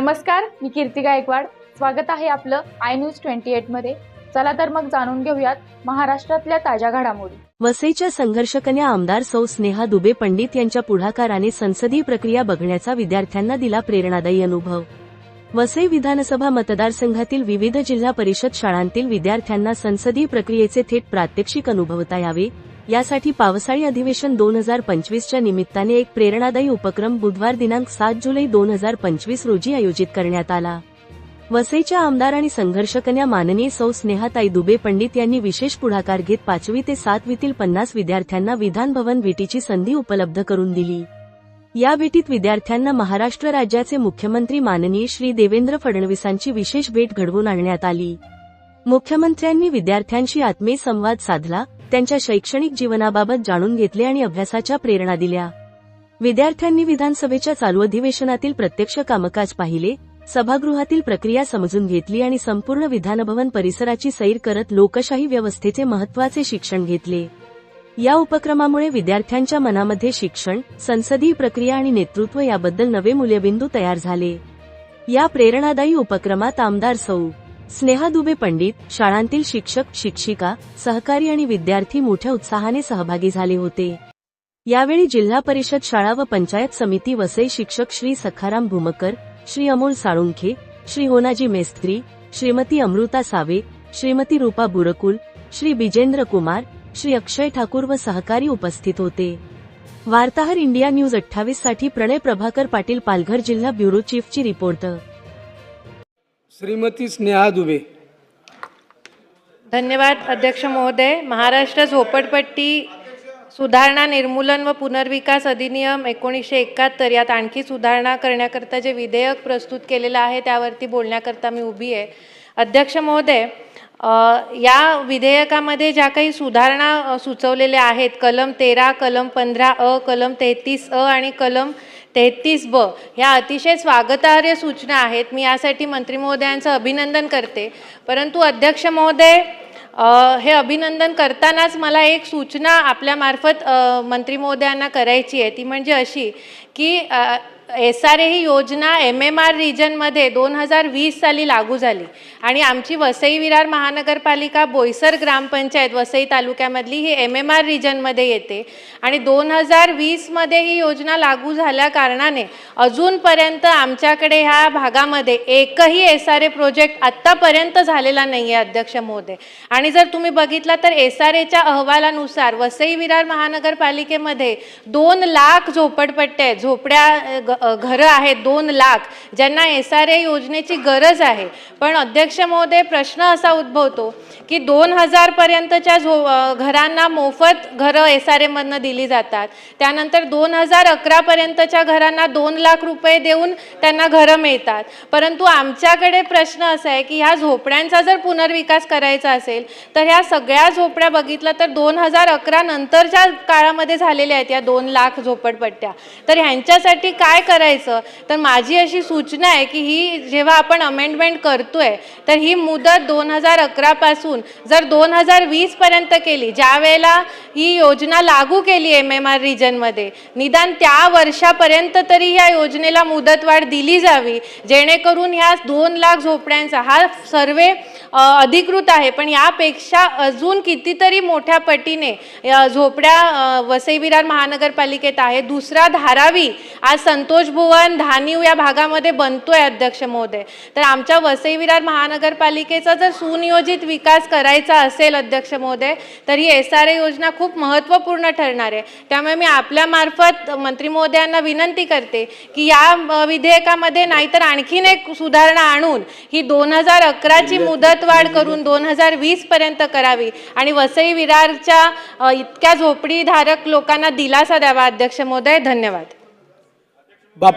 नमस्कार मी कीर्ती गायकवाड. स्वागत आहे आपलं आय न्यूज ट्वेंटी मध्ये. चला तर मग जाणून घेऊयात महाराष्ट्रातल्या ताज्या घडामोडी. वसईच्या संघर्षकन्या आमदार सौ स्नेहा दुबे पंडित यांच्या पुढाकाराने संसदीय प्रक्रिया बघण्याचा विद्यार्थ्यांना दिला प्रेरणादायी अनुभव. वसई विधानसभा मतदारसंघातील विविध जिल्हा परिषद शाळांतील विद्यार्थ्यांना संसदीय प्रक्रियेचे थेट प्रात्यक्षिक अनुभवता यावे. यासाठी पावसाळी अधिवेशन दोन हजार पंचवीसच्या निमित्ताने एक प्रेरणादायी उपक्रम बुधवार दिनांक सात जुलै दोन हजार पंचवीस रोजी आयोजित करण्यात आला. वसईच्या आमदार आणि संघर्षकन्या माननीय सौ स्नेहाताई दुबे पंडित यांनी विशेष पुढाकार घेत पाचवी ते सातवीतील पन्नास विद्यार्थ्यांना विधान भवन भेटीची संधी उपलब्ध करून दिली. या भेटीत विद्यार्थ्यांना महाराष्ट्र राज्याचे मुख्यमंत्री माननीय श्री देवेंद्र फडणवीसांची विशेष भेट घडवून आणण्यात आली. मुख्यमंत्र्यांनी विद्यार्थ्यांशी आत्मीय संवाद साधला त्यांच्या शैक्षणिक जीवनाबाबत जाणून घेतले आणि अभ्यासाच्या प्रेरणा दिल्या. विद्यार्थ्यांनी विधानसभेच्या चालू अधिवेशनातील प्रत्यक्ष कामकाज पाहिले सभागृहातील प्रक्रिया समजून घेतली आणि संपूर्ण विधानभवन परिसराची सैर करत लोकशाही व्यवस्थेचे महत्त्वाचे शिक्षण घेतले. या उपक्रमामुळे विद्यार्थ्यांच्या मनामध्ये शिक्षण संसदीय प्रक्रिया आणि नेतृत्व याबद्दल नवे मूल्यबिंदू तयार झाले. या प्रेरणादायी उपक्रमात आमदार सौ. स्नेहा दुबे पंडित शाळांतील शिक्षक शिक्षिका सहकारी आणि विद्यार्थी मोठ्या उत्साहाने सहभागी झाले होते. यावेळी जिल्हा परिषद शाळा व पंचायत समिती वसई शिक्षक श्री सखाराम भूमकर श्री अमोल साळुंखे श्री होनाजी मेस्त्री श्रीमती अमृता सावे श्रीमती रूपा बुरकुल श्री बिजेंद्र कुमार श्री अक्षय ठाकूर व सहकारी उपस्थित होते. वार्ताहर इंडिया न्यूज अठ्ठावीससाठी प्रणय प्रभाकर पाटील पालघर जिल्हा ब्युरो चीफची रिपोर्ट. श्रीमती स्नेहा दुबे. धन्यवाद अध्यक्ष महोदय. महाराष्ट्र झोपडपट्टी सुधारणा निर्मूलन व पुनर्विकास अधिनियम एकोणीसशे एकाहत्तर यात आणखी सुधारणा करण्याकरता जे विधेयक प्रस्तुत केलेलं आहे त्यावरती बोलण्याकरता मी उभी आहे. अध्यक्ष महोदय या विधेयकामध्ये ज्या काही सुधारणा सुचवलेल्या आहेत कलम तेरा कलम पंधरा अ कलम तेहतीस अ आणि कलम तेहतीस ब ह्या अतिशय स्वागतार्ह सूचना आहेत. मी यासाठी मंत्री महोदयांचं अभिनंदन करते. परंतु अध्यक्ष महोदय हे अभिनंदन करतानाच मला एक सूचना आपल्यामार्फत मंत्री महोदयांना करायची आहे. ती म्हणजे अशी की एस आर ए ही योजना एम एम आर रिजनमध्ये दोन हजार वीस साली लागू झाली. आणि आमची वसई विरार महानगरपालिका बोईसर ग्रामपंचायत वसई तालुक्यामधली ही एम एम आर रिजनमध्ये येते. आणि दोन हजार वीसमध्ये ही योजना लागू झाल्या कारणाने अजूनपर्यंत आमच्याकडे ह्या भागामध्ये एकही एस आर ए प्रोजेक्ट आत्तापर्यंत झालेला नाही आहे अध्यक्ष महोदय. आणि जर तुम्ही बघितला तर एस आर एच्या अहवालानुसार वसई विरार महानगरपालिकेमध्ये दोन लाख झोपडपट्ट्या आहेत. झोपड्या ग- घरं आहेत दोन लाख. ज्यांना एस आर ए योजनेची गरज आहे. पण अध्यक्ष महोदय प्रश्न असा उद्भवतो की दोन हजारपर्यंतच्या झो घरांना मोफत घरं एस आर एमधनं दिली जातात. त्यानंतर दोन हजार अकरापर्यंतच्या घरांना दोन लाख रुपये देऊन त्यांना घरं मिळतात. परंतु आमच्याकडे प्रश्न असा आहे की ह्या झोपड्यांचा जर पुनर्विकास करायचा असेल तर ह्या सगळ्या झोपड्या बघितल्या तर दोन हजार अकरा नंतरच्या काळामध्ये झालेल्या आहेत या दोन लाख झोपडपट्ट्या. तर ह्यांच्यासाठी काय करायचं. तर माझी अशी सूचना आहे की ही जेव्हा आपण अमेंडमेंट करतोय तर ही मुदत दोन हजार अकरापासून जर दोन हजार वीसपर्यंत केली ज्या वेळेला ही योजना लागू केली एम एम आर रिजनमध्ये निदान त्या वर्षापर्यंत तरी ह्या योजनेला मुदतवाढ दिली जावी जेणेकरून ह्या दोन लाख झोपड्यांचा हा सर्वे अधिकृत आहे. पण यापेक्षा अजून कितीतरी मोठ्या पटीने झोपड्या वसई विरार महानगरपालिकेत आहे. दुसरा धारावी आज संतोष भुवन धानीव या भागामध्ये बनतोय अध्यक्ष महोदय. तर आमच्या वसई विरार महानगरपालिकेचा जर सुनियोजित विकास करायचा असेल अध्यक्ष महोदय तर ही एस आर ए योजना खूप महत्त्वपूर्ण ठरणार आहे. त्यामुळे मी आपल्यामार्फत मंत्री महोदयांना विनंती करते की या विधेयकामध्ये नाहीतर आणखीन एक सुधारणा आणून ही दोन हजार अकराची मुदतवाढ करून दोन हजार वीस पर्यंत करावी. आणि वसई विरारच्या इतक्या झोपडीधारक लोकांना दिलासा द्यावा. अध्यक्ष महोदय धन्यवाद. बाप